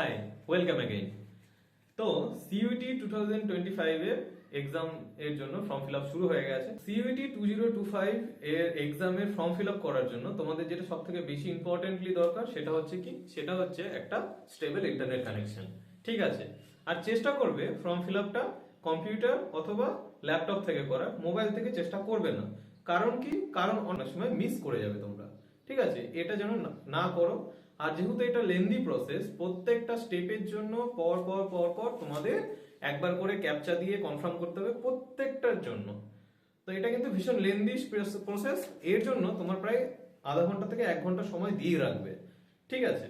High welcome again তো CUET two thousand twenty ফাইভের exam এর জন্য ফর্ম ফিল আপ শুরু হয়ে গেছে। CUET two zero two five এর এক্সামের ফর্ম ফিল আপ করার জন্য তোমাদের যেটা সব থেকে বেশি ইম্পর্টেন্টলি দরকার সেটা হচ্ছে কি? সেটা হচ্ছে একটা স্টেবল ইন্টারনেট কানেকশন ঠিক আছে? আর চেষ্টা করবে ফর্ম ফিল আপটা কম্পিউটার অথবা ল্যাপটপ থেকে করা মোবাইল থেকে চেষ্টা করবে না। কারণ কি? কারণ অনেক সময় মিস করে যাবে তোমরা। ঠিক আছে? এটা যেন না করো। আর যেহেতু এটা লেন্দি প্রসেস প্রত্যেকটা স্টেপের জন্য পর পর পর পর তোমাদের একবার করে ক্যাপচা দিয়ে কনফার্ম করতে হবে প্রত্যেকটার জন্য। তো এটা কিন্তু ভীষণ লেন্দি প্রসেস এর জন্য তোমার প্রায় আধা ঘণ্টা থেকে এক ঘণ্টা সময় দিয়ে রাখবে। ঠিক আছে?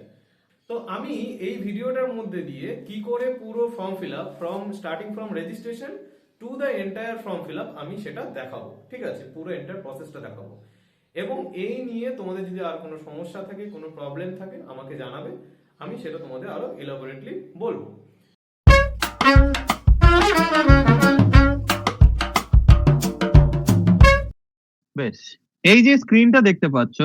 তো আমি এই ভিডিওটার মধ্যে দিয়ে কি করে পুরো form fill up from starting from registration to the entire form fill up আমি সেটা দেখাবো। ঠিক আছে? পুরো এন্টায়ার প্রসেসটা দেখাবো। এবং এই নিয়ে তোমাদের যদি আর কোনো সমস্যা থাকে, কোনো প্রবলেম থাকে, আমাকে জানাবে। আমি সেটা তোমাদের আরও এলাবোরেটলি বলব। বেশ। এই যে স্ক্রিনটা দেখতে পাচ্ছ,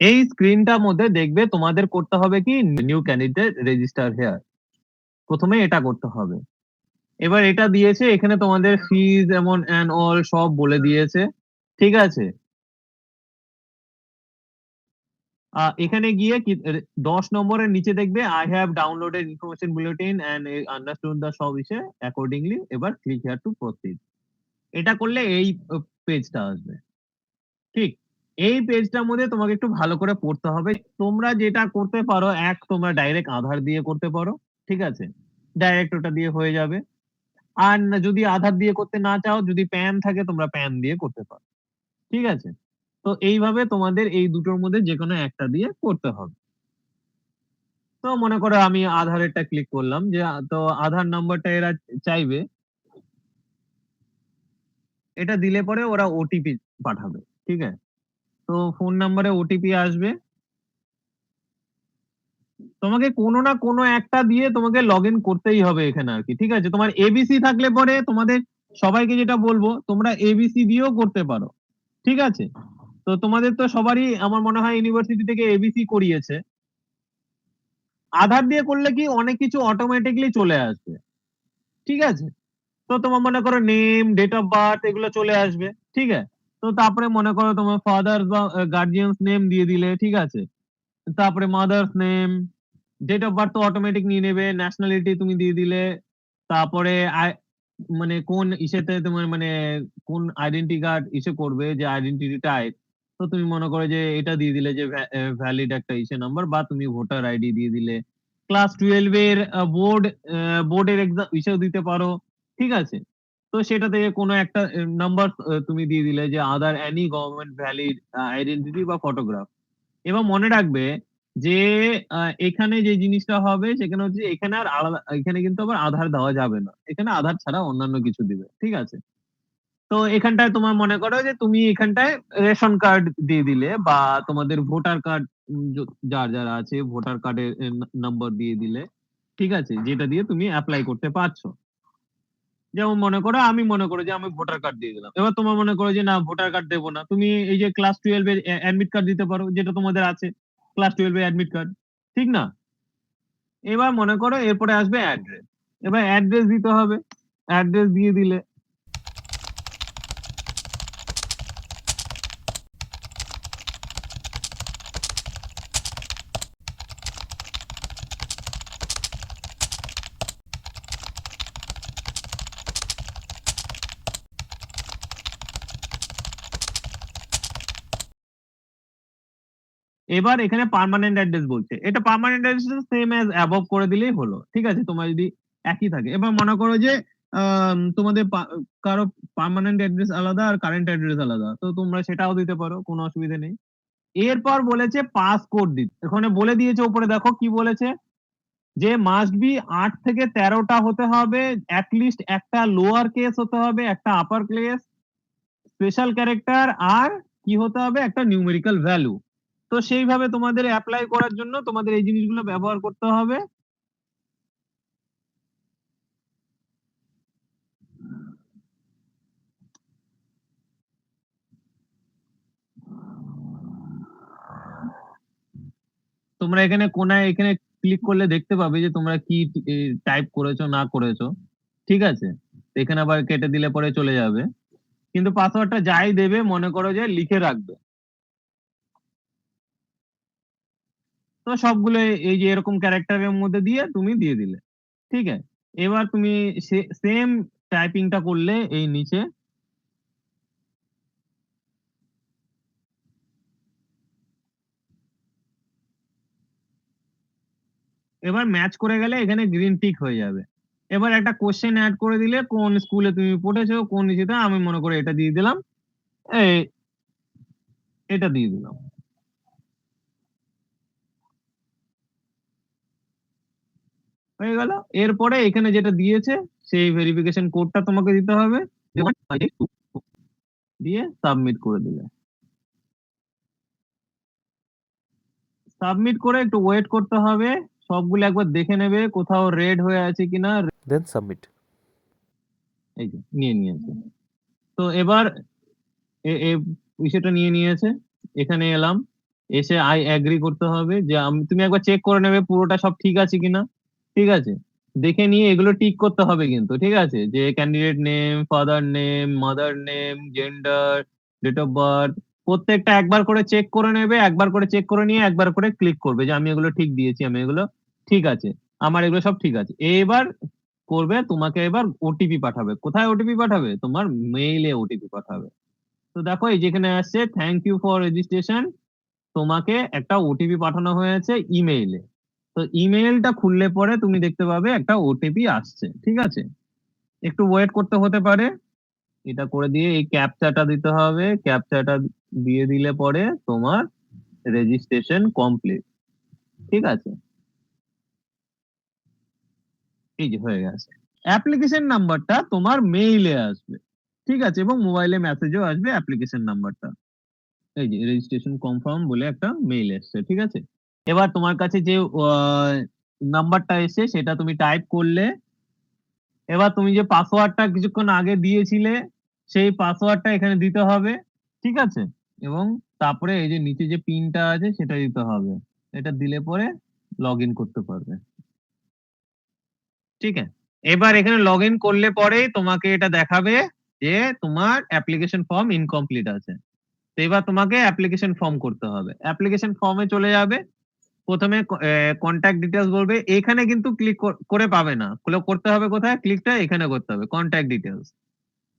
এই স্ক্রিনটার মধ্যে দেখবে তোমাদের করতে হবে কি নিউ ক্যান্ডিডেট রেজিস্টার হেয়ার প্রথমে এটা করতে হবে। এবার এটা দিয়েছে, এখানে তোমাদের ফিজ এমন অ্যান্ড অল সব বলে দিয়েছে। ঠিক আছে? এখানে গিয়ে দশ নম্বরের নিচে দেখবে I have downloaded information bulletin and understood the সব ইসে অ্যাকর্ডিংলি এবার ক্লিক হেয়ার টু প্রসিড এটা করলে এই পেজটা আসবে। ঠিক, এই পেজটার মধ্যে তোমাকে একটু ভালো করে পড়তে হবে। তোমরা যেটা করতে পারো, এক, তোমরা ডাইরেক্ট আধার দিয়ে করতে পারো। ঠিক আছে? ডাইরেক্ট ওটা দিয়ে হয়ে যাবে। আর যদি আধার দিয়ে করতে না চাও, যদি প্যান থাকে, তোমরা প্যান দিয়ে করতে পারো। ঠিক আছে? তো এইভাবে তোমাদের এই দুটোর মধ্যে যে কোনো একটা দিয়ে করতে হবে। তো মনে করো আমি আধারেরটা ক্লিক করলাম যে, তো আধার নাম্বারটা এরা চাইবে। এটা দিলে পরে ওরা ওটিপি পাঠাবে, ঠিক আছে? তো ফোন নাম্বারে ওটিপি আসবে। তোমাকে কোনো না কোনো একটা দিয়ে তোমাকে লগ ইন করতেই হবে এখানে আর কি, ঠিক আছে? তোমার এবিসি থাকলে পরে তোমাদের সবাইকে যেটা বলব, তোমরা এবিসি দিয়েও করতে পারো, ঠিক আছে? তো তোমাদের তো সবারই আমার মনে হয় ইউনিভার্সিটি থেকে এবিসি করিয়েছে। আধার দিয়ে করলে কি অনেক কিছু অটোমেটিকলি চলে আসবে। ঠিক আছে? তো তোমার মনে করো নেম ডেট অফ বার্থ এগুলো চলে আসবে। ঠিক আছে? তো তারপরে মনে করো তোমার ফাদার বা গার্জিয়ানস নেম দিয়ে দিলে, ঠিক আছে? তারপরে mother's name date of birth তো অটোমেটিক নিয়ে নেবে ন্যাশনালিটি তুমি দিয়ে দিলে, তারপরে মানে কোন ইসেতে তোমার মানে কোন আইডেন্টি কার্ড ইসে করবে, যে আইডেন্টিটি টাইপ তো তুমি মনে করো যে এটা দিয়ে দিলে যে ভ্যালিড একটা ইসে নাম্বার বা তুমি ভোটার আইডি দিয়ে দিলে। ক্লাস টুয়েলভ এর বোর্ড বোর্ডের এক্সাম ইসেও দিতে পারো, ঠিক আছে? তো সেটা থেকে কোনো একটা নাম্বার তুমি দিয়ে দিলে যে other any government valid identity বা ফটোগ্রাফ এবং মনে রাখবে যে এখানে যে জিনিসটা হবে সেখানে হচ্ছে এখানে আর আলাদা, এখানে কিন্তু আবার আধার দেওয়া যাবে না। এখানে আধার ছাড়া অন্যান্য কিছু দিবে, ঠিক আছে? তো এখানটায় তোমার মনে করো যে তুমি এখানটায় রেশন কার্ড দিয়ে দিলে বা তোমাদের ভোটার কার্ড যার যার আছে ভোটার কার্ডের নাম্বার দিয়ে দিলে, ঠিক আছে? যেটা দিয়ে তুমি অ্যাপ্লাই করতে পারছ। যেমন মনে করো, আমি মনে করো যে আমি ভোটার কার্ড দিয়ে দিলাম। এবার তোমার মনে করো যে না, ভোটার কার্ড দেবো না। তুমি এই যে ক্লাস টুয়েলভ এর অ্যাডমিট কার্ড দিতে পারো, যেটা তোমাদের আছে ক্লাস টুয়েলভ এর অ্যাডমিট কার্ড ঠিক না? এবার মনে করো, এরপরে আসবে অ্যাড্রেস এবার অ্যাড্রেস দিতে হবে। অ্যাড্রেস দিয়ে দিলে। এবার এখানে পার্মানেন্ট অ্যাড্রেস বলছে। এটা permanent address same as above করে দিলেই হলো। ঠিক আছে? তোমার যদি একই থাকে। এবার মনে করো যে তোমাদের কারও পার্মানেন্ট অ্যাড্রেস আলাদা আর কারেন্ট অ্যাড্রেস আলাদা। তো তোমরা সেটাও দিতে পারো, কোনো অসুবিধা নেই। এরপর বলেছে পাসকোড দিতে। এখানে বলে দিয়েছে উপরে, দেখো কি বলেছে? যে মাস্ট বি আট থেকে তেরোটা হতে হবে অ্যাটলিস্ট একটা লোয়ার কেস হতে হবে, একটা আপার কেস স্পেশাল ক্যারেক্টার আর কি হতে হবে? একটা নিউমেরিক্যাল ভ্যালু তো সেইভাবে তোমাদের অ্যাপ্লাই করার জন্য তোমাদের এই জিনিসগুলো ব্যবহার করতে হবে। তোমরা এখানে কোনায় এখানে ক্লিক করলে দেখতে পাবে যে তোমরা কি টাইপ করেছ, না করেছ। ঠিক আছে? এখানে আবার কেটে দিলে পরে চলে যাবে। কিন্তু পাসওয়ার্ডটা যাই দেবে, মনে করো যে লিখে রাখবে। তো সবগুলো এই যে এরকম ক্যারেক্টারের মধ্যে দিয়ে তুমি দিয়ে দিলে। ঠিক আছে? এবার তুমি সেম টাইপিংটা করলে এই নিচে এবার ম্যাচ করে গেলে এখানে গ্রিন টিক হয়ে যাবে। এবার একটা কোশ্চেন অ্যাড করে দিলে কোন স্কুলে তুমি পড়েছো, কোন ইসেতে আমি মনে করে এটা দিয়ে দিলাম। এটা দিয়ে দিলাম। হয়ে গেল। এরপরে এখানে যেটা দিয়েছে সেই ভেরিফিকেশন কোডটা তোমাকে দিতে হবে। দিয়ে সাবমিট করে দিলে। সাবমিট করে একটু ওয়েট করতে হবে। সবগুলো একবার দেখে নেবে কোথাও রেড হয়ে আছে কিনা। দেন সাবমিট এই যে নিয়ে নিয়েছে। তো এবার বিষয়টা নিয়ে নিয়েছে। এখানে এলাম। এসে আই অ্যাগ্রি করতে হবে যে তুমি একবার চেক করে নেবে পুরোটা সব ঠিক আছে কিনা। ঠিক আছে? দেখে নিয়ে এগুলো টিক করতে হবে কিন্তু, ঠিক আছে? যে candidate name father name mother name gender date of birth প্রত্যেকটা একবার করে চেক করে নেবে, একবার করে চেক করে নিয়ে একবার করে ক্লিক করবে যে আমি এগুলো ঠিক দিয়েছি, আমি এগুলো ঠিক আছে, আমার এগুলো সব ঠিক আছে। এবার করবে, তোমাকে এবার ওটিপি পাঠাবে। কোথায় ওটিপি পাঠাবে? তোমার মেইলে ওটিপি পাঠাবে। তো দেখো, এই যেখানে আসছে থ্যাংক ইউ ফর রেজিস্ট্রেশন তোমাকে একটা ওটিপি পাঠানো হয়েছে ইমেইলে তো ইমেলটা খুললে পরে তুমি দেখতে পাবে একটা ওটিপি আসছে, ঠিক আছে? একটু ওয়েট করতে হতে পারে। এটা করে দিয়ে এই ক্যাপচাটা দিতে হবে। ক্যাপচাটা দিয়ে দিলে পরে তোমার রেজিস্ট্রেশন কমপ্লিট ঠিক আছে? এই যে হয়ে গেছে। অ্যাপ্লিকেশন নাম্বারটা তোমার মেইলে আসবে, ঠিক আছে? এবং মোবাইলে মেসেজও আসবে অ্যাপ্লিকেশন নাম্বারটা এই যে রেজিস্ট্রেশন কনফার্ম বলে একটা মেইল এসছে, ঠিক আছে? এবার তোমার কাছে যে নাম্বারটা এসে সেটা তুমি টাইপ করলে। এবার তুমি যে পাসওয়ার্ডটা কিছুক্ষণ আগে দিয়েছিলে, সেই পাসওয়ার্ডটা এখানে দিতে হবে, ঠিক আছে? এবং তারপরে এই যে নিচে যে পিনটা আছে, সেটা দিতে হবে। এটা দিলে পরে লগ ইন করতে পারবে। ঠিক আছে? এবার এখানে লগ ইন করলে পরেই তোমাকে এটা দেখাবে যে তোমার অ্যাপ্লিকেশন ফর্ম ইনকমপ্লিট আছে। তো এবার তোমাকে অ্যাপ্লিকেশন ফর্ম করতে হবে। অ্যাপ্লিকেশন ফর্মে চলে যাবে। প্রথমে কন্ট্যাক্ট ডিটেলস বলবে। এখানে কিন্তু ক্লিক করে পাবে না। করতে হবে কোথায়? ক্লিকটা এখানে করতে হবে কন্ট্যাক্ট ডিটেলস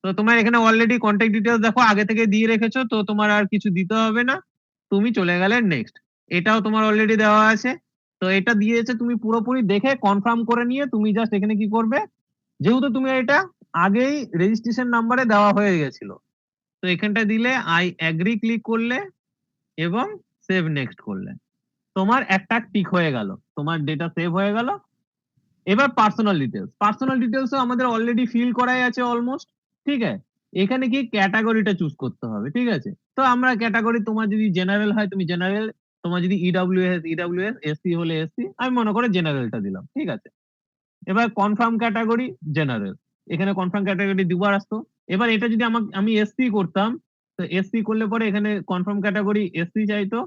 তো তোমার এখানে অলরেডি কন্ট্যাক্ট ডিটেলস দেখো, আগে থেকে দিয়ে রেখেছো, তো তোমার আর কিছু দিতে হবে না। তুমি চলে গেলে নেক্সট এটাও তোমার অলরেডি দেওয়া আছে। তো এটা দিয়েছে তুমি পুরোপুরি দেখে কনফার্ম করে নিয়ে তুমি জাস্ট এখানে কি করবে? যেহেতু তুমি এটা আগেই রেজিস্ট্রেশন নাম্বারে দেওয়া হয়ে গেছিল। তো এখানটা দিলে আই অ্যাগ্রি ক্লিক করলে এবং সেভ নেক্সট করলে। তোমার একটা টিক হয়ে গেল, তোমার ডেটা সেভ হয়ে গেল। এবার পার্সোনাল ডিটেলস পার্সোনাল ডিটেলস আমাদের অলরেডি ফিল করাই আছে অলমোস্ট ঠিক আছে? এখানে কি ক্যাটাগরিটা চুজ করতে হবে, ঠিক আছে? তো আমরা ক্যাটাগরি তোমার যদি জেনারেল হয়, তুমি জেনারেল তোমার যদি ইডাব্লিউএস ইডাব্লিউএস এসসি হলে এসসি আমি মনে করে জেনারেলটা দিলাম, ঠিক আছে? এবার কনফার্ম ক্যাটাগরি জেনারেল এখানে কনফার্ম ক্যাটাগরি দুবার আসতো। এবার এটা যদি আমাকে, আমি এসসি করতাম, তো এসসি করলে পরে এখানে কনফার্ম ক্যাটাগরি এসসি চাইতো।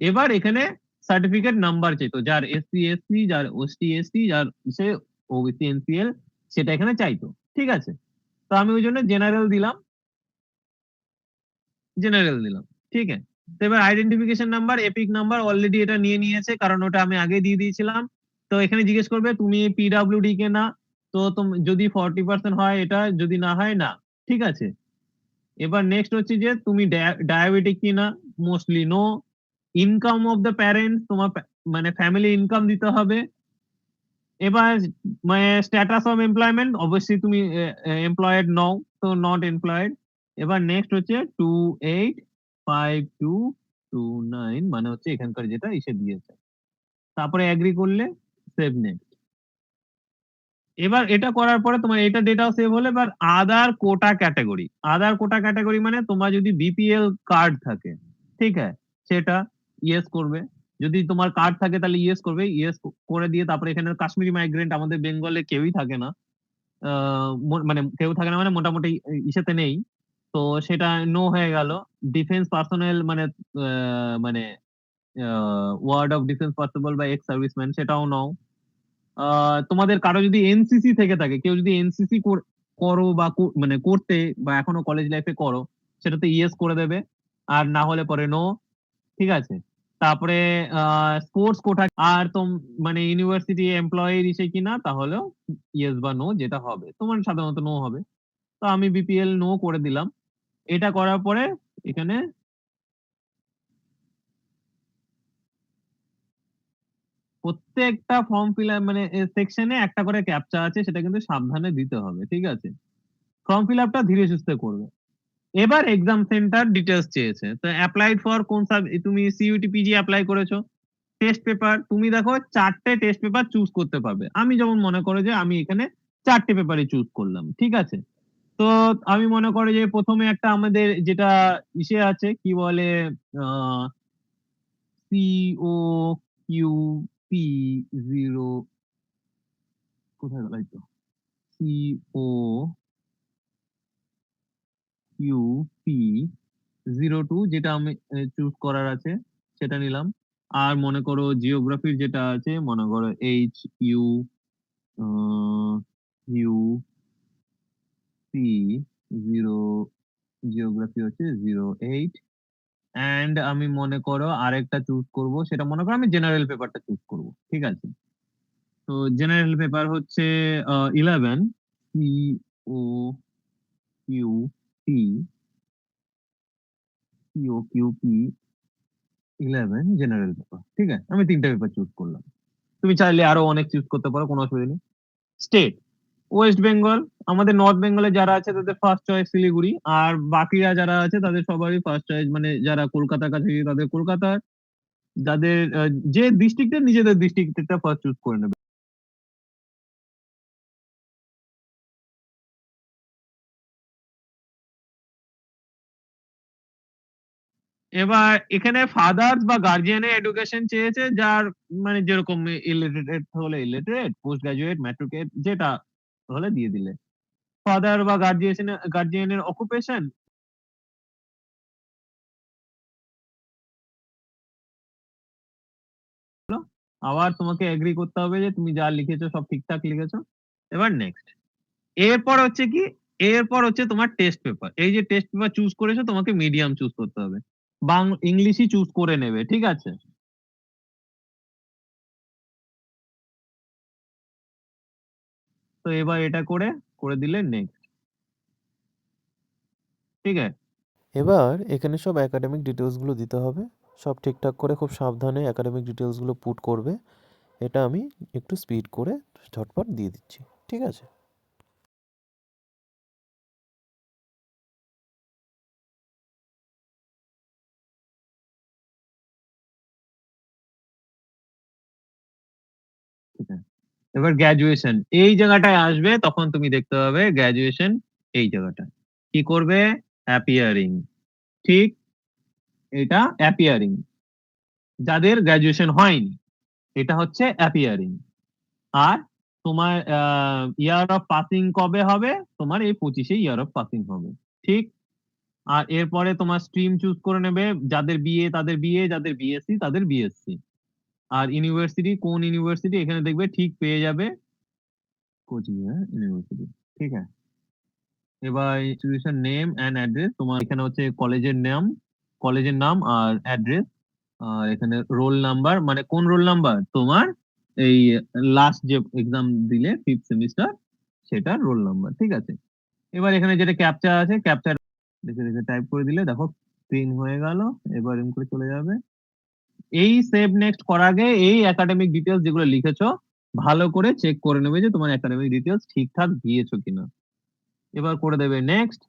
এবার এখানে সার্টিফিকেট নাম্বার চাইতো যার এসসি এসসি যার ওসটি এসসি যার সে ওবিসি এনসিএল সেটা এখানে চাইতো ঠিক আছে? তো আমি ওই জন্য জেনারেল দিলাম। জেনারেল দিলাম, ঠিক আছে? তো এবার identification number EPIC number already এটা নিয়ে নিয়েছে, কারণ ওটা আমি আগে দিয়ে দিয়েছিলাম। তো এখানে জিজ্ঞেস করবে, তুমি পিডাব্লিউডি কে না? তো যদি ফর্টি পার্সেন্ট হয় এটা, যদি না হয় না, ঠিক আছে? এবার নেক্সট হচ্ছে যে, তুমি ডায়াবেটিক কি না mostly no income of the parents তোমার মানে ফ্যামিলি ইনকাম দিতে হবে। এবার মানে স্ট্যাটাস অফ এমপ্লয়মেন্ট অবশ্যই তুমি এমপ্লয়েড নও, তো নট এমপ্লয়েড এবার নেক্সট হচ্ছে two eight five two two nine মানে হচ্ছে এখানকার যেটা এসে দিয়েছে। তারপরে অ্যাগ্রি করলে সেভ নেক্সট এবার এটা করার পরে তোমার এটা ডেটাও সেভ হলে, এবার আদার কোটা ক্যাটাগরি আদার কোটা ক্যাটাগরি মানে তোমার যদি বিপিএল কার্ড থাকে, ঠিক আছে? সেটা ইয়েস করবে। যদি তোমার কার্ড থাকে তাহলে ইয়েস করবে। ইয়েস করে দিয়ে তারপরে এখানে কাশ্মীরি মাইগ্রেন্ট আমাদের বেঙ্গলে কেউই থাকে না। মানে কেউ থাকে না মানে মোটামুটি ইসেতে নেই। তো সেটা নো হয়ে গেল। ডিফেন্স পার্সোনাল মানে মানে ওয়ার্ড অফ ডিফেন্স পার্সেবল বা এক্স সার্ভিসম্যান সেটাও নাও। তোমাদের কারও যদি এনসিসি থেকে থাকে, কেউ যদি এনসিসি করো বা মানে করতে বা এখনও কলেজ লাইফে করো, সেটাতে ইয়েস করে দেবে। আর না হলে পরে নো ঠিক আছে? তারপরে স্পোর্টস কোটা আর তোম মানে ইউনিভার্সিটি এমপ্লয়ি হিসেবে কিনা, তাহলেও ইয়েস বা নো যেটা হবে। তোমার সাধারণত নো হবে। তো আমি বিপিএল নো করে দিলাম। এটা করার পরে এখানে প্রত্যেকটা ফর্ম ফিল মানে সেকশনে একটা করে ক্যাপচা আছে, সেটা কিন্তু সাবধানে দিতে হবে। ঠিক আছে? ফর্ম ফিল আপটা ধীরে সুস্থে করবে। এবার এক্সাম সেন্টার ডিটেলস চেয়েছে। তো অ্যাপ্লাইড ফর কোন সাব তুমি সিইউটি পিজি অ্যাপ্লাই করেছ। টেস্ট পেপার তুমি দেখো চারটে টেস্ট পেপার চুজ করতে পারবে। আমি যেমন মনে করো যে আমি এখানে চারটে পেপারই চুজ করলাম, ঠিক আছে? তো আমি মনে করি যে প্রথমে একটা আমাদের যেটা ইসে আছে, কি বলে সিও কিউ পি জিরো কোথায় গেল CO Q P zero two যেটা আমি চুজ করার আছে, সেটা নিলাম। আর মনে করো জিওগ্রাফির যেটা আছে, মনে করো H U U P zero geography হচ্ছে জিরো এইট অ্যান্ড আমি মনে করো আরেকটা চুজ করব, সেটা মনে করো আমি জেনারেল পেপারটা চুজ করব, ঠিক আছে? তো জেনারেল পেপার হচ্ছে eleven C O Q state West Bengal আমাদের নর্থ বেঙ্গলে যারা আছে তাদের ফার্স্ট চয়েস শিলিগুড়ি, আর বাকিরা যারা আছে তাদের সবারই ফার্স্ট চয়েস মানে যারা কলকাতার কাছে তাদের কলকাতার, যাদের যে ডিস্ট্রিক্টের নিজেদের ডিস্ট্রিক্টটা ফার্স্ট চুজ করে নেবে। এবার এখানে ফাদার্স বা গার্জিয়ানের এডুকেশন চেয়েছে, যার মানে যেরকম ইলিটারেট হলে ইলিটারেট পোস্ট গ্রাজুয়েট ম্যাট্রিকেট যেটা হলে দিয়ে দিলে। ফাদার বা গার্জিয়ান গার্জিয়ানের অকুপেশন আবার তোমাকে এগ্রি করতে হবে যে তুমি যা লিখেছো সব ঠিকঠাক লিখেছো। এবার নেক্সট এরপর হচ্ছে কি? এরপর হচ্ছে তোমার টেস্ট পেপার এই যে টেস্ট পেপার চুজ করেছ, তোমাকে মিডিয়াম চুজ করতে হবে। ইংলিশই চুজ করে নেবে, ঠিক আছে? তো এবার এটা করে করে দিলে নেক্সট ঠিক আছে? এবার এখানে সব একাডেমিক ডিটেলসগুলো দিতে হবে। সব ঠিকঠাক করে খুব সাবধানে একাডেমিক ডিটেলসগুলো পুট করবে। এটা আমি একটু স্পিড করে ঝটপট দিয়ে দিচ্ছি, ঠিক আছে? এবার গ্র্যাজুয়েশন এই জায়গাটায় আসবে, তখন তুমি দেখতে পাবে গ্র্যাজুয়েশন এই জায়গাটা। কি করবে? অ্যাপিয়ারিং ঠিক? এটা অ্যাপিয়ারিং যাদের গ্র্যাজুয়েশন হয়নি, এটা হচ্ছে অ্যাপিয়ারিং আর তোমার ইয়ার অফ পাসিং কবে হবে? তোমার এই পঁচিশে ইয়ার অফ পাসিং হবে। ঠিক? আর এরপরে তোমার স্ট্রিম চুজ করে নেবে, যাদের বিএ তাদের বিএ যাদের বিএসসি তাদের বিএসসি আর ইউনিভার্সিটি কোন ইউনিভার্সিটি এখানে দেখবে ঠিক পেয়ে যাবে কোচবিহার ইউনিভার্সিটি ঠিক আছে? এবার ইনস্টিটিউশন নেম অ্যান্ড অ্যাড্রেস তোমার এখানে হচ্ছে কলেজের নাম কলেজের নাম আর অ্যাড্রেস আর এখানে রোল নাম্বার মানে কোন রোল নাম্বার তোমার এই লাস্ট যে এক্সাম দিলে ফিফথ সেমিস্টার সেটা রোল নাম্বার ঠিক আছে? এবার এখানে যেটা ক্যাপচা আছে ক্যাপচা দেখে দেখে টাইপ করে দিলে, দেখো প্রিন্ট হয়ে গেল, এবার এরকম করে চলে যাবে। এই সেভ নেক্সট করার আগে এই একাডেমিক ডিটেলস যেগুলো লিখেছো, ভালো করে চেক করে নেবে যে তোমার একাডেমিক ডিটেলস ঠিকঠাক দিয়েছ কিনা। এবার করে দেবে নেক্সট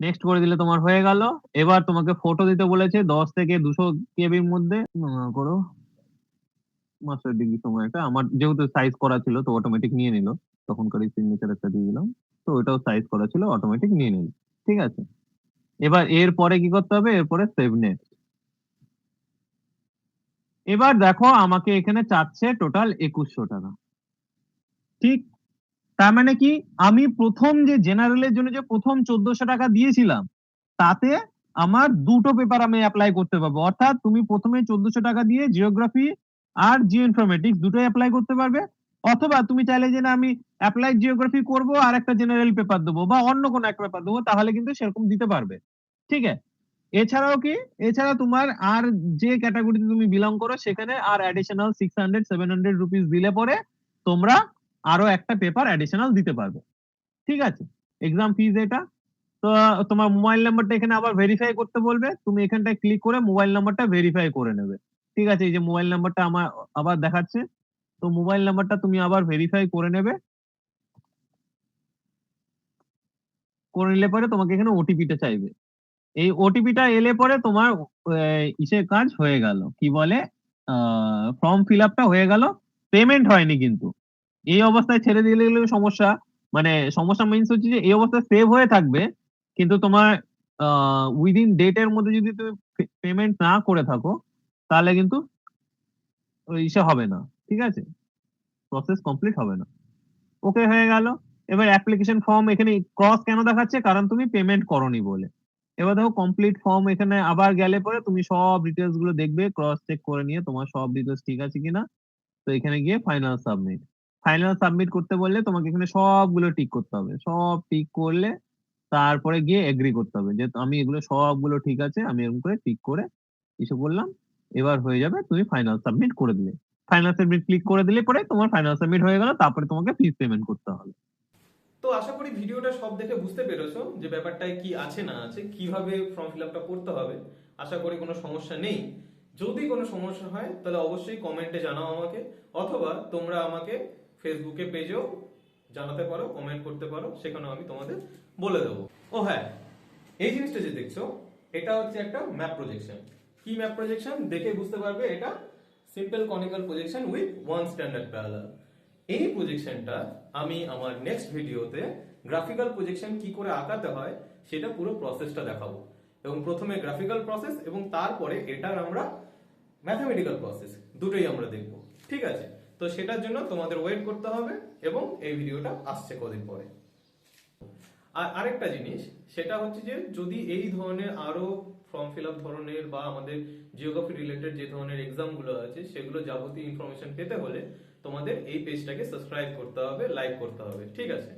নেক্সট করে দিলে তোমার হয়ে গেল। এবার তোমাকে ফটো দিতে বলেছে দশ থেকে দুশো কেবির মধ্যে। করো। মাস্টার ডিগ্রি সময় একটা আমার যেহেতু সাইজ করা ছিল তো অটোমেটিক নিয়ে নিল। তখনকার সিগনেচার একটা দিয়ে দিলাম। তো ওটাও সাইজ করা ছিল অটোমেটিক নিয়ে নিল। ঠিক আছে? এবার এরপরে কি করতে হবে? এরপরে সেভ নেক্সট এবার দেখো আমাকে এখানে চাচ্ছে টোটাল একুশশো টাকা। ঠিক? তার মানে কি? আমি প্রথম যে জেনারেলের জন্য যে প্রথম চোদ্দশো টাকা দিয়েছিলাম, তাতে আমার দুটো পেপার আমি অ্যাপ্লাই করতে পারব। অর্থাৎ তুমি প্রথমে চোদ্দশো টাকা দিয়ে জিওগ্রাফি আর জিও ইনফরমেটিক্স দুটোই অ্যাপ্লাই করতে পারবে, অথবা তুমি চাইলে যে না আমি অ্যাপ্লাই জিওগ্রাফি করব আর একটা জেনারেল পেপার দেবো বা অন্য কোনো একটা পেপার দেবো, তাহলে কিন্তু সেরকম দিতে পারবে। ঠিক আছে? এছাড়াও কি? এছাড়া তোমার আর যে ক্যাটাগরিতে তুমি বিলং করো, সেখানে আর additional six hundred seven hundred rupees দিলে পরে তোমরা আরও একটা পেপার অ্যাডিশনাল দিতে পারবে। ঠিক আছে? এক্সাম ফিজ এটা। তো তোমার মোবাইল নাম্বারটা এখানে আবার ভেরিফাই করতে বলবে। তুমি এখানটায় ক্লিক করে মোবাইল নাম্বারটা ভেরিফাই করে নেবে। ঠিক আছে? এই যে মোবাইল নাম্বারটা আমার আবার দেখাচ্ছে। তো মোবাইল নাম্বারটা তুমি আবার ভেরিফাই করে নেবে। করে নিলে পরে তোমাকে এখানে ওটিপিটা চাইবে। এই ওটিপিটা এলে পরে তোমার ইসের কাজ হয়ে গেল। কি বলে? ফর্ম ফিল আপটা হয়ে গেল। পেমেন্ট হয়নি কিন্তু। এই অবস্থায় ছেড়ে দিলে গেলে সমস্যা। মানে সমস্যা মিনস হচ্ছে যে এই অবস্থায় সেভ হয়ে থাকবে। কিন্তু তোমার উইদিন ডেটের মধ্যে যদি তুমি পেমেন্ট না করে থাকো, তাহলে কিন্তু ইসে হবে না। ঠিক আছে? প্রসেস কমপ্লিট হবে না। ওকে হয়ে গেল। এবার অ্যাপ্লিকেশন ফর্ম এখানে ক্রস কেন দেখাচ্ছে? কারণ তুমি পেমেন্ট করনি বলে। এবার দেখো কমপ্লিট ফর্ম এখানে আবার গেলে পরে তুমি সব ডিটেলসগুলো দেখবে ক্রস চেক করে নিয়ে তোমার সব ডিটেলস ঠিক আছে কিনা। তো এখানে গিয়ে ফাইনাল সাবমিট ফাইনাল সাবমিট করতে বললে তোমাকে এখানে সবগুলো টিক করতে হবে। সব টিক করলে তারপরে গিয়ে এগ্রি করতে হবে যে আমি এগুলো সবগুলো ঠিক আছে, আমি এরকম করে টিক করে ইসে করলাম এবার হয়ে যাবে তুমি ফাইনাল সাবমিট করে দিলে। ফাইনাল সাবমিট ক্লিক করে দিলে পরে তোমার ফাইনাল সাবমিট হয়ে গেল, তারপরে তোমাকে ফিস পেমেন্ট করতে হবে। তো আশা করি ভিডিওটা সব দেখে বুঝতে পেরেছ যে ব্যাপারটায় কি আছে, না আছে, কীভাবে ফর্ম ফিল আপটা করতে হবে। আশা করি কোনো সমস্যা নেই। যদি কোনো সমস্যা হয়, তাহলে অবশ্যই কমেন্টে জানাও আমাকে, অথবা তোমরা আমাকে ফেসবুকে পেজেও জানাতে পারো কমেন্ট করতে পারো, সেখানেও আমি তোমাদের বলে দেবো। ও হ্যাঁ এই জিনিসটা যে দেখছ, এটা হচ্ছে একটা ম্যাপ প্রজেকশন কি ম্যাপ প্রজেকশন দেখে বুঝতে পারবে এটা simple conical projection with one standard parallel এই প্রজেকশনটা আমি আমার নেক্সট ভিডিওতে গ্রাফিক্যাল প্রজেকশন কি করে আঁকাতে হয়, সেটা পুরো প্রসেসটা দেখাবো। এবং প্রথমে গ্রাফিক্যাল প্রসেস এবং তারপরে এটার আমরা ম্যাথমেটিক্যাল প্রসেস দুটোই আমরা দেখব। ঠিক আছে? তো সেটার জন্য তোমাদের ওয়েট করতে হবে এবং এই ভিডিওটা আসছে কদিন পরে। আর আরেকটা জিনিস, সেটা হচ্ছে যে যদি এই ধরনের আরও ফর্ম ফিল আপ ধরনের বা আমাদের জিওগ্রাফি রিলেটেড যে ধরনের এক্সামগুলো আছে, সেগুলো যাবতীয় ইনফরমেশন পেতে হলে তোমাদের এই পেজটাকে সাবস্ক্রাইব করতে হবে লাইক করতে হবে ঠিক আছে?